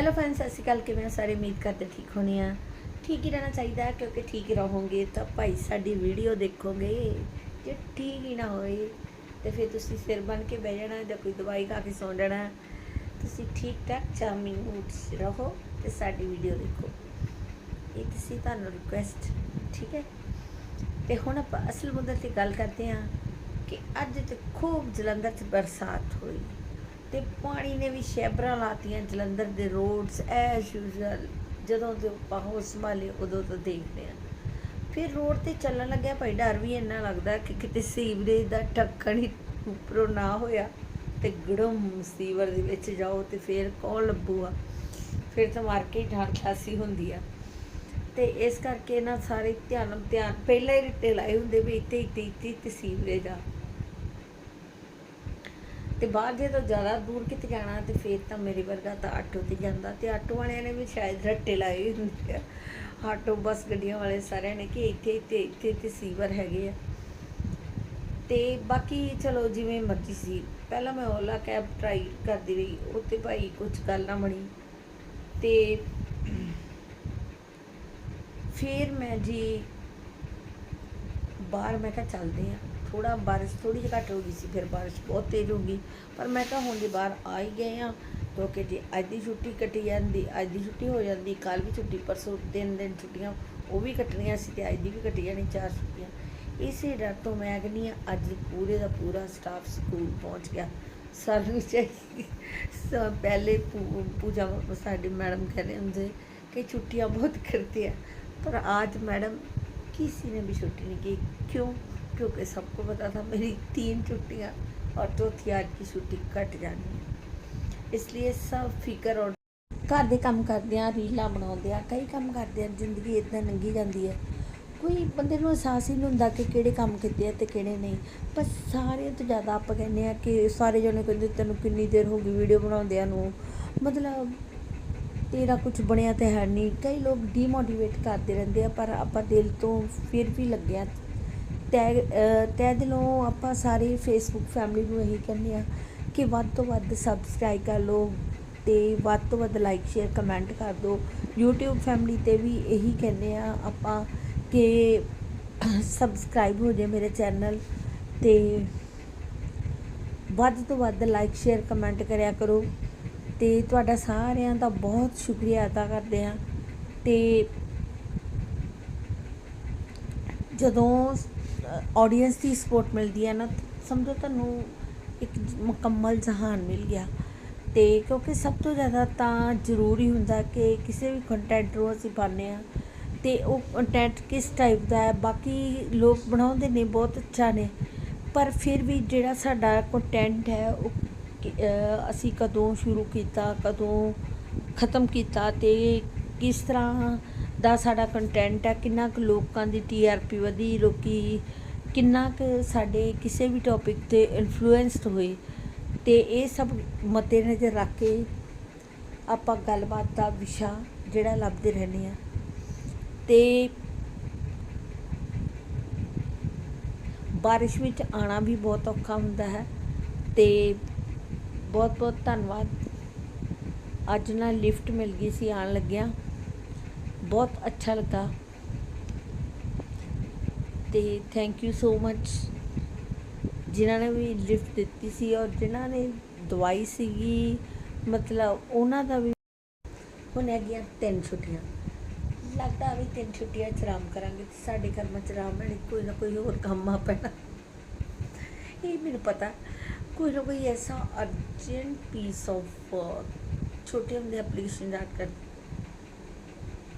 Hello friends ਸਤਿ ਸ਼੍ਰੀ ਅਕਾਲ, ਕਿਵੇਂ ਹੋ? ਸਾਰੇ ਉਮੀਦ ਕਰਦੇ ਠੀਕ ਹੋਣੇ ਆ। ਠੀਕ ਹੀ ਰਹਿਣਾ ਚਾਹੀਦਾ ਕਿਉਂਕਿ ਠੀਕ ਰਹੋਗੇ ਤਾਂ ਭਾਈ ਸਾਡੀ ਵੀਡੀਓ ਦੇਖੋਗੇ। ਜੇ ਠੀਕ ਹੀ ਨਾ ਹੋਏ, ਤੇ ਫਿਰ ਤੁਸੀਂ ਸਿਰ ਬਨ ਕੇ ਬਹਿ ਜਾਣਾ, ਜਾਂ ਕੋਈ ਦਵਾਈ ਖਾ ਕੇ ਸੌਂ ਜਾਣਾ। ਤੁਸੀਂ ਠੀਕ ਠਾਕ ਚਾਮਿੰਗ ਮੂਡ ਰਹੋ ਤੇ ਸਾਡੀ ਵੀਡੀਓ ਦੇਖੋ। ਇਹ ਤੁਸੀਂ ਤੁਹਾਨੂੰ ਰਿਕੁਐਸਟ ਠੀਕ ਹੈ? ਤੇ ਹੁਣ ਆਪਾਂ ਅਸਲ ਮੁੱਦੇ ਤੇ ਗੱਲ ਕਰਦੇ ਹਾਂ ਕਿ ਅੱਜ ਤੇ ਖੂਬ ਜਲੰਧਰ 'ਚ ਬਰਸਾਤ ਹੋਈ। ਤੇ ਪਾਣੀ ਨੇ ਵੀ ਸ਼ੈਬਰਾਂ ਲਾਤੀਆਂ ਜਲੰਧਰ ਦੇ ਰੋਡਸ ਐਸ ਯੂਜ਼ਲ ਜਦੋਂ ਤੇ ਆਪਾਂ ਹੋਸ਼ ਸੰਭਾਲੇ ਉਦੋਂ ਤੋਂ ਦੇਖਦੇ ਆ। ਫਿਰ ਰੋਡ ਤੇ ਚੱਲਣ ਲੱਗਿਆ ਭਾਈ, ਡਰ ਵੀ ਇੰਨਾ ਲੱਗਦਾ ਕਿ ਕਿਤੇ ਸੀਵਰੇਜ ਦਾ ਢੱਕਣ ਹੀ ਉੱਪਰੋਂ ਨਾ ਹੋਇਆ ਤੇ ਗੜਮ ਸੀਵਰ ਦੇ ਵਿੱਚ ਜਾਓ ਤੇ ਫਿਰ ਕੌਣ ਲੱਭੂਗਾ? ਫਿਰ ਤਾਂ ਮਾਰਕੀਟ ਕੇ ਖਾਸੀ ਹੁੰਦੀ ਆ। ਤੇ ਇਸ ਕਰਕੇ ਨਾ ਸਾਰੇ ਧਿਆਨ ਧਿਆਨ ਪਹਿਲਾਂ ਹੀ ਰਿੱਟੇ ਲਾਏ ਹੁੰਦੇ ਵੀ ਇੱਥੇ ਇੱਥੇ ਇੱਥੇ ਤੇ ਸੀਵਰੇਜ ਆ। ਤੇ ਬਾਹਰ ਜੇ ਤਾਂ ਜ਼ਿਆਦਾ ਦੂਰ ਕਿਤੇ ਜਾਣਾ ਤੇ ਫੇਰ ਤਾਂ ਮੇਰੇ ਵਰਗਾ ਤਾਂ ਆਟੋ ਤੇ ਜਾਂਦਾ ਤੇ ਆਟੋ ਵਾਲਿਆਂ ਨੇ ਵੀ ਸ਼ਾਇਦ ਰੱਟੇ ਲਾਏ ਹੁੰਦੇ ਆ। ਆਟੋ, ਬੱਸ ਗੱਡੀਆਂ ਵਾਲੇ ਸਾਰਿਆਂ ਨੇ ਕਿ ਇੱਥੇ ਇੱਥੇ ਇੱਥੇ ਤੇ ਸੀਵਰ ਹੈਗੇ ਆ। ਤੇ ਬਾਕੀ ਚਲੋ ਜਿਵੇਂ ਮਰਜ਼ੀ ਸੀ, ਪਹਿਲਾਂ ਮੈਂ ਓਲਾ ਕੈਬ ਟਰਾਈ ਕਰਦੀ ਰਹੀ ਉੱਤੇ ਭਾਈ ਕੁਝ ਗੱਲ ਨਾ ਬਣੀ। ਤੇ ਫਿਰ ਮੈਂ ਜੀ ਬਾਹਰ ਮੈਂ ਕਿਹਾ ਚੱਲਦੇ ਆ। ਥੋੜਾ ਬਾਰਿਸ਼ ਥੋੜੀ ਜਿਹੀ ਘੱਟ ਹੋ ਗਈ ਸੀ ਫਿਰ ਬਾਰਿਸ਼ ਬਹੁਤ ਤੇਜ਼ ਹੋ ਗਈ ਪਰ ਮੈਂ ਕਿਹਾ ਹੁਣ ਜੇ ਬਾਹਰ ਆ ਹੀ ਗਏ ਆ ਕਿਉਂਕਿ ਜੇ ਅੱਜ ਦੀ ਛੁੱਟੀ ਕੱਟੀ ਜਾਂਦੀ ਅੱਜ ਦੀ ਛੁੱਟੀ ਹੋ ਜਾਂਦੀ ਕੱਲ ਵੀ ਛੁੱਟੀ ਪਰਸੋਂ ਤਿੰਨ ਦਿਨ ਛੁੱਟੀਆਂ ਉਹ ਵੀ ਕੱਟਣੀਆਂ ਸੀ ਤੇ ਅੱਜ ਦੀ ਵੀ ਕੱਟੀ ਜਾਣੀ ਚਾਰ ਛੁੱਟੀਆਂ ਇਸੇ ਡਰ ਤੋਂ ਮੈਂ ਕਹਿੰਦੀ ਆ ਅੱਜ ਪੂਰੇ ਦਾ ਪੂਰਾ ਸਟਾਫ ਸਕੂਲ ਪਹੁੰਚ ਗਿਆ ਸਾਨੂੰ ਚਾਹੀਦੀ ਸ- ਪਹਿਲੇ ਪੂ- ਪੂਜਾ ਸਾਡੀ ਮੈਡਮ ਕਹਿ ਰਹੇ ਹੁੰਦੇ ਕਿ ਛੁੱਟੀਆਂ ਬਹੁਤ करते हैं पर आज मैडम किसी ने भी छुट्टी नहीं की क्यों क्योंकि सबको पता था मेरी तीन छुट्टियां और चौथी आज की छुट्टी कट जानी है इसलिए सब ਫਿਕਰ ਔਰ ਘਰ ਦੇ ਕੰਮ ਕਰਦੇ ਆ ਰੀਲਾਂ ਬਣਾਉਂਦੇ ਆ ਕਈ ਕੰਮ ਕਰਦੇ ਆ ਜ਼ਿੰਦਗੀ ਇਦਾਂ ਲੰਘੀ ਜਾਂਦੀ ਹੈ ਕੋਈ ਬੰਦੇ ਨੂੰ ਅਹਿਸਾਸ ਹੀ ਨਹੀਂ ਹੁੰਦਾ ਕਿ ਕਿਹੜੇ ਕੰਮ ਕੀਤੇ ਆ ਤੇ ਕਿਹੜੇ ਨਹੀਂ ਪਰ ਸਾਰਿਆਂ ਤੋਂ ਜ਼ਿਆਦਾ ਆਪਾਂ ਕਹਿੰਦੇ ਆ ਕਿ ਸਾਰੇ ਜਣੇ ਕਹਿੰਦੇ ਤੈਨੂੰ ਕਿੰਨੀ ਦੇਰ ਹੋ ਗਈ ਵੀਡੀਓ ਬਣਾਉਂਦਿਆਂ ਨੂੰ ਮਤਲਬ ਤੇਰਾ ਕੁਝ ਬਣਿਆ ਤੇ ਹੈ ਨਹੀਂ ਕਈ ਲੋਕ ਡੀਮੋਟੀਵੇਟ ਕਰਦੇ ਰਹਿੰਦੇ ਆ ਪਰ ਆਪਾਂ ਦਿਲ ਤੋਂ ਫਿਰ ਵੀ ਲੱਗਿਆ ਤੈ ਅਹ ਦਿਲੋਂ ਆਪਾਂ ਸਾਰੇ ਫੇਸਬੁੱਕ ਫੈਮਿਲੀ ਨੂੰ ਇਹੀ ਕਹਿੰਦੇ ਆ ਕਿ ਵੱਧ ਤੋਂ ਵੱਧ ਸਬਸਕ੍ਰਾਈਬ ਕਰ ਲਓ ਤੇ ਵੱਧ ਤੋਂ ਵੱਧ ਲਾਈਕ ਸ਼ੇਅਰ ਕਮੈਂਟ ਕਰ ਦਿਓ। YouTube ਫੈਮਿਲੀ ਤੇ ਵੀ ਇਹੀ ਕਹਿੰਦੇ ਆ ਆਪਾਂ ਕਿ ਸਬਸਕ੍ਰਾਈਬ ਹੋ ਜਾਏ ਮੇਰੇ ਚੈਨਲ ਤੇ ਵੱਧ ਤੋਂ ਵੱਧ ਲਾਈਕ ਸ਼ੇਅਰ ਕਮੈਂਟ ਕਰਿਆ ਕਰੋ। ਤੇ ਤੁਹਾਡਾ ਸਾਰਿਆਂ ਦਾ ਬਹੁਤ ਸ਼ੁਕਰੀਆ ਅਦਾ ਕਰਦੇ ਹਾਂ। ਤੇ ਜਦੋਂ ਆਡੀਅנס ਦੀ ਸਪੋਰਟ ਮਿਲਦੀ ਹੈ ਨਾ, ਸਮਝੋ ਤੁਹਾਨੂੰ ਇੱਕ ਮੁਕੰਮਲ ਜਹਾਨ ਮਿਲ ਗਿਆ। ਤੇ ਕਿਉਂਕਿ ਸਭ ਤੋਂ ਜ਼ਿਆਦਾ ਤਾਂ ਜ਼ਰੂਰੀ ਹੁੰਦਾ ਕਿ ਕਿਸੇ ਵੀ ਕੰਟੈਂਟ ਨੂੰ ਅਸੀਂ ਪਾਉਂਦੇ ਆ ਤੇ ਉਹ ਕੰਟੈਂਟ ਕਿਸ ਟਾਈਪ ਦਾ ਹੈ, ਬਾਕੀ ਲੋਕ ਬਣਾਉਂਦੇ ਨੇ, ਬਹੁਤ ਅੱਛਾ ਨੇ। ਪਰ ਫਿਰ ਵੀ ਜਿਹੜਾ ਸਾਡਾ ਕੰਟੈਂਟ ਹੈ, ਉਹ ਅਸੀਂ ਕਦੋਂ ਸ਼ੁਰੂ ਕੀਤਾ, ਕਦੋਂ ਖਤਮ ਕੀਤਾ ਤੇ ਕਿਸ ਤਰ੍ਹਾਂ ਦਾ ਸਾਡਾ ਕੰਟੈਂਟ ਹੈ, ਕਿੰਨਾ ਕੁ ਲੋਕਾਂ ਦੀ ਟੀਆਰਪੀ ਵਧੀ, ਲੋਕੀ ਕਿੰਨਾ ਕੁ ਸਾਡੇ ਕਿਸੇ ਵੀ ਟੌਪਿਕ ਤੇ ਇਨਫਲੂਐਂਸਡ ਹੋਏ, ਤੇ ਇਹ ਸਭ ਮੱਦੇ ਨਜ਼ਰ ਰੱਖ ਕੇ ਆਪਾਂ ਗੱਲਬਾਤ ਦਾ ਵਿਸ਼ਾ ਜਿਹੜਾ ਲੱਭਦੇ ਰਹਿੰਦੇ ਆ ਤੇ ਬਾਰਿਸ਼ ਵਿੱਚ ਆਣਾ ਵੀ ਬਹੁਤ ਔਖਾ ਹੁੰਦਾ ਹੈ, ਤੇ ਬਹੁਤ ਬਹੁਤ ਧੰਨਵਾਦ। ਅੱਜ ਨਾ ਲਿਫਟ ਮਿਲ ਗਈ ਸੀ ਆਣ ਲੱਗਿਆ। ਬਹੁਤ ਅੱਛਾ ਲੱਗਾ। ਤੇ ਥੈਂਕ ਯੂ ਸੋ ਮੱਚ ਜਿਨ੍ਹਾਂ ਨੇ ਵੀ ਲਿਫਟ ਦਿੱਤੀ ਸੀ ਔਰ ਜਿਨ੍ਹਾਂ ਨੇ ਦਵਾਈ ਸੀਗੀ, ਮਤਲਬ ਉਹਨਾਂ ਦਾ ਵੀ। ਹੁਣ ਹੈਗੀਆਂ ਤਿੰਨ ਛੁੱਟੀਆਂ। ਲੱਗਦਾ ਵੀ ਤਿੰਨ ਛੁੱਟੀਆਂ ਚ ਆਰਾਮ ਕਰਾਂਗੇ ਤੇ ਸਾਡੇ ਕਰਮਾਂ ਚ ਆਰਾਮ ਹੈ ਕੋਈ ਨਾ ਕੋਈ ਹੋਰ ਕੰਮ ਆ ਪੈਣਾ। ਇਹ ਮੈਨੂੰ ਪਤਾ। ਕੋਈ ਨਾ ਕੋਈ ਐਸਾ ਅਰਜੈਂਟ ਪੀਸ ਆਫ ਛੋਟੇ ਹੁੰਦੇ ਐਪਲੀਕੇਸ਼ਨ ਸਟਾਰਟ ਕਰ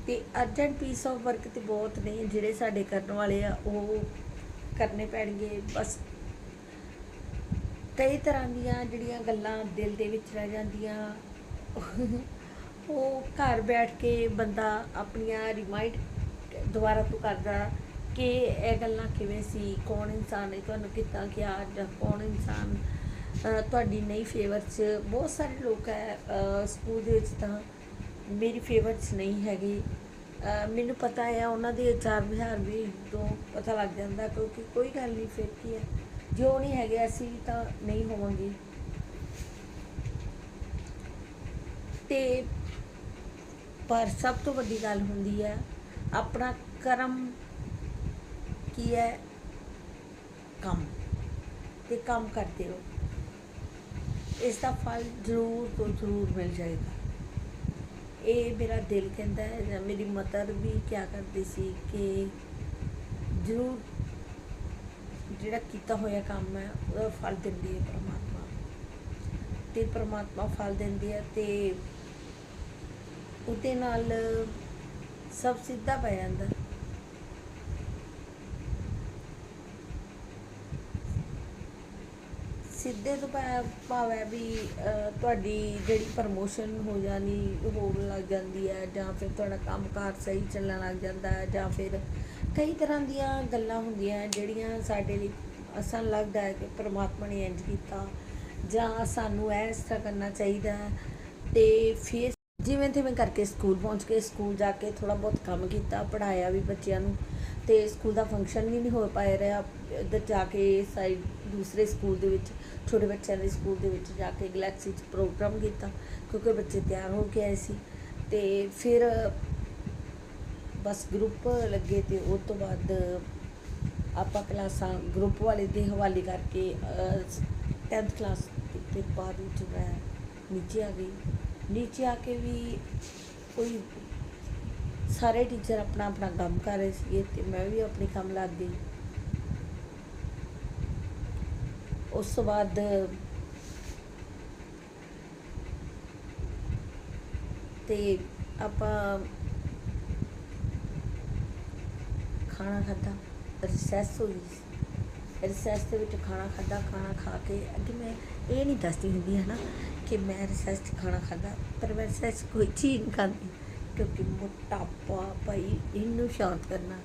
ਤੇ ਅਰਜੈਂਟ ਪੀਸ ਆਫ ਵਰਕ ਤੇ ਬਹੁਤ ਨੇ, ਜਿਹੜੇ ਸਾਡੇ ਕਰਨ ਵਾਲੇ ਆ, ਉਹ ਕਰਨੇ ਪੈਣਗੇ, ਬਸ। ਕਈ ਤਰ੍ਹਾਂ ਦੀਆਂ ਜਿਹੜੀਆਂ ਗੱਲਾਂ ਦਿਲ ਦੇ ਵਿੱਚ ਰਹਿ ਜਾਂਦੀਆਂ, ਉਹ ਘਰ ਬੈਠ ਕੇ ਬੰਦਾ ਆਪਣੀਆਂ ਰਿਮਾਈਂਡ ਦੁਬਾਰਾ ਤੋਂ ਕਰਦਾ ਕਿ ਇਹ ਗੱਲਾਂ ਕਿਵੇਂ ਸੀ, ਕੌਣ ਇਨਸਾਨ ਨੇ ਤੁਹਾਨੂੰ ਕਿੱਦਾਂ ਕਿਹਾ, ਜਾਂ ਕੌਣ ਇਨਸਾਨ ਤੁਹਾਡੀ ਨਹੀਂ ਫੇਵਰ 'ਚ। ਬਹੁਤ ਸਾਰੇ ਲੋਕ ਹੈ ਸਕੂਲ ਦੇ ਵਿੱਚ ਤਾਂ ਮੇਰੀ ਫੇਵਰ ਨਹੀਂ ਹੈਗੀ। ਮੈਨੂੰ ਪਤਾ ਹੈ ਉਹਨਾਂ ਦੇ ਆਚਾਰ ਵਿਹਾਰ ਵੀ ਤੋਂ ਪਤਾ ਲੱਗ ਜਾਂਦਾ, ਕਿਉਂਕਿ ਕੋਈ ਗੱਲ ਨਹੀਂ, ਫਿਰ ਕੀ ਹੈ ਜੋ ਨਹੀਂ ਹੈਗੇ, ਅਸੀਂ ਤਾਂ ਨਹੀਂ ਹੋਵਾਂਗੇ। ਤੇ ਪਰ ਸਭ ਤੋਂ ਵੱਡੀ ਗੱਲ ਹੁੰਦੀ ਹੈ ਆਪਣਾ ਕਰਮ ਕੀ ਹੈ ਕੰਮ। ਤੇ ਕੰਮ ਕਰਦੇ ਰਹੋ। ਇਸ ਦਾ ਫਲ ਜ਼ਰੂਰ ਤੋਂ ਜ਼ਰੂਰ ਮਿਲ ਜਾਏਗਾ। ਇਹ ਮੇਰਾ ਦਿਲ ਕਹਿੰਦਾ ਹੈ ਜਾਂ ਮੇਰੀ ਮਦਰ ਵੀ ਕਿਆ ਕਰਦੀ ਸੀ ਕਿ ਜ਼ਰੂਰ ਜਿਹੜਾ ਕੀਤਾ ਹੋਇਆ ਕੰਮ ਹੈ, ਉਹਦਾ ਫਲ ਦਿੰਦੀ ਹੈ ਪ੍ਰਮਾਤਮਾ। ਤੇ ਪ੍ਰਮਾਤਮਾ ਫਲ ਦਿੰਦੀ ਹੈ ਤੇ ਉਹਦੇ ਨਾਲ ਸਭ ਸਿੱਧਾ ਪੈ ਜਾਂਦਾ। ਸਿੱਧੇ ਤੋਂ ਭਾ- ਭਾਵ ਹੈ ਵੀ ਅਹ, ਤੁਹਾਡੀ ਜਿਹੜੀ ਪ੍ਰਮੋਸ਼ਨ ਹੋ ਜਾਣੀ ਹੋਣ ਲੱਗ ਜਾਂਦੀ ਹੈ ਜਾਂ ਫਿਰ ਤੁਹਾਡਾ ਕੰਮਕਾਰ ਸਹੀ ਚੱਲਣ ਲੱਗ ਜਾਂਦਾ ਹੈ ਜਾਂ ਫਿਰ ਕਈ ਤਰ੍ਹਾਂ ਦੀਆਂ ਗੱਲਾਂ ਹੁੰਦੀਆਂ ਹੈ ਜਿਹੜੀਆਂ ਸਾਡੇ ਲਈ ਅਸਾਂ ਲੱਗਦਾ ਹੈ ਕਿ ਪ੍ਰਮਾਤਮਾ ਨੇ ਇੰਜ ਕੀਤਾ ਜਾਂ ਸਾਨੂੰ ਇਹ ਇਸ ਤਰ੍ਹਾਂ ਕਰਨਾ ਚਾਹੀਦਾ ਹੈ ਤੇ ਫਿਰ ਜਿਵੇਂ ਤਿਵੇਂ ਕਰਕੇ ਸਕੂਲ ਪਹੁੰਚ ਕੇ, ਸਕੂਲ ਜਾ ਕੇ ਥੋੜਾ ਬਹੁਤ ਕੰਮ ਕੀਤਾ ਪੜਾਇਆ ਵੀ ਬੱਚਿਆਂ ਨੂੰ ਤੇ ਸਕੂਲ ਦਾ ਫੰਕਸ਼ਨ ਵੀ ਨਹੀਂ ਹੋ ਪਾਇਆ ਰਿਹਾ। ਇੱਧਰ ਜਾ ਕੇ ਸਾਈਡ ਦੂਸਰੇ ਸਕੂਲ ਦੇ ਵਿੱਚ, ਛੋਟੇ ਬੱਚਿਆਂ ਦੇ ਸਕੂਲ ਦੇ ਵਿੱਚ ਜਾ ਕੇ ਗਲੈਕਸੀ 'ਚ ਪ੍ਰੋਗਰਾਮ ਕੀਤਾ, ਕਿਉਂਕਿ ਬੱਚੇ ਤਿਆਰ ਹੋ ਕੇ ਆਏ ਸੀ। ਤੇ ਫਿਰ ਬਸ ਗਰੁੱਪ ਲੱਗੇ ਤੇ ਉਸ ਤੋਂ ਬਾਅਦ ਆਪਾਂ ਕਲਾਸਾਂ ਗਰੁੱਪ ਵਾਲੇ ਦੇ ਹਵਾਲੇ ਕਰਕੇ 10th ਕਲਾਸ ਦੇ ਬਾਅਦ ਵਿੱਚ ਮੈਂ ਨੀਚੇ ਆ ਗਈ। ਨੀਚੇ ਆ ਕੇ ਵੀ ਕੋਈ ਸਾਰੇ ਟੀਚਰ ਆਪਣਾ ਆਪਣਾ ਕੰਮ ਕਰ ਰਹੇ ਸੀਗੇ ਤੇ ਮੈਂ ਵੀ ਆਪਣੇ ਕੰਮ ਲੱਗ ਗਈ। ਉਸ ਤੋਂ ਬਾਅਦ ਤੇ ਆਪਾਂ ਖਾਣਾ ਖਾਧਾ ਰਿਸੈਸ ਹੋਈ ਰਿਸੈਸ ਦੇ ਵਿੱਚ ਖਾਣਾ ਖਾਧਾ, ਖਾਣਾ ਖਾ ਕੇ, ਅੱਗੇ ਮੈਂ ਇਹ ਨਹੀਂ ਦੱਸਦੀ ਹੁੰਦੀ ਹੈ ਨਾ ਕਿ ਮੈਂ ਰਿਸੈਸ 'ਚ ਖਾਣਾ ਖਾਧਾ, ਪਰ ਮੈਂ ਰਿਸੈਸ 'ਚ ਕੋਈ ਚੀਜ਼ ਨਹੀਂ ਖਾਂਦੀ ਕਿਉਂਕਿ ਮੋਟਾਪਾ ਭਾਈ, ਇਹਨੂੰ ਸ਼ਾਂਤ ਕਰਨਾ।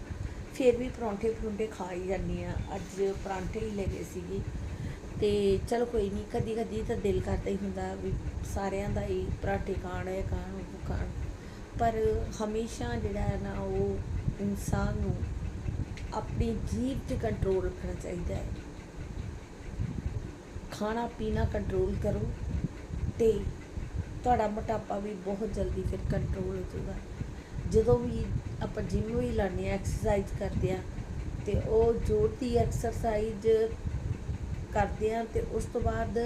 ਫਿਰ ਵੀ ਪਰੌਂਠੇ ਪਰੌਂਠੇ ਖਾ ਹੀ ਜਾਂਦੀ ਆ ਅੱਜ ਪਰਾਂਠੇ ਹੀ ਲੈ ਗਏ ਸੀਗੇ। ਤੇ ਚਲੋ ਕੋਈ ਨਹੀਂ, ਕਦੀ ਕਦੀ ਤਾਂ ਦਿਲ ਕਰਦਾ ਹੀ ਹੁੰਦਾ ਵੀ ਸਾਰਿਆਂ ਦਾ ਹੀ ਪਰਾਠੇ ਖਾਣ ਹੈ ਖਾਣ, ਉਹ ਖਾਣ। ਪਰ ਹਮੇਸ਼ਾ ਜਿਹੜਾ ਹੈ ਨਾ, ਉਹ ਇਨਸਾਨ ਨੂੰ ਆਪਣੀ ਜੀਭ ਤੇ ਕੰਟਰੋਲ ਰੱਖਣਾ ਚਾਹੀਦਾ ਹੈ। ਖਾਣਾ ਪੀਣਾ ਕੰਟਰੋਲ ਕਰੋ। ਤੇ ਤੁਹਾਡਾ ਮੋਟਾਪਾ ਵੀ ਬਹੁਤ ਜਲਦੀ ਫਿਰ ਕੰਟਰੋਲ ਹੋ ਜਾਊਗਾ। ਜਦੋਂ ਵੀ ਆਪਾਂ ਜਿਮ ਵੀ ਲਾਉਂਦੇ ਆ ਐਕਸਰਸਾਈਜ਼ ਕਰਦੇ ਆ ਤੇ ਉਹ ਜੋਰ ਦੀ ਐਕਸਰਸਾਈਜ਼ ਕਰਦੇ ਆ ਤੇ ਉਸ ਤੋਂ ਬਾਅਦ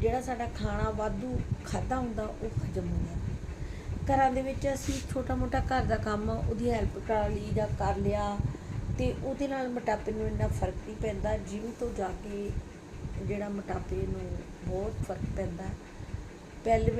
ਜਿਹੜਾ ਸਾਡਾ ਖਾਣਾ ਵਾਧੂ ਖਾਦਾ ਹੁੰਦਾ, ਉਹ ਹਜਮ ਹੋ ਜਾਂਦਾ। ਘਰਾਂ ਦੇ ਵਿੱਚ ਅਸੀਂ ਛੋਟਾ ਮੋਟਾ ਘਰ ਦਾ ਕੰਮ ਉਹਦੀ ਹੈਲਪ ਕਰ ਲਈ ਜਾਂ ਕਰ ਲਿਆ ਤੇ ਉਹਦੇ ਨਾਲ ਮੋਟਾਪੇ ਨੂੰ ਇੰਨਾ ਫ਼ਰਕ ਨਹੀਂ ਪੈਂਦਾ ਜਿਮ ਤੋਂ ਜਾ ਕੇ ਜਿਹੜਾ ਮੋਟਾਪੇ ਨੂੰ ਬਹੁਤ ਫ਼ਰਕ ਪੈਂਦਾ। ਪਹਿਲੇ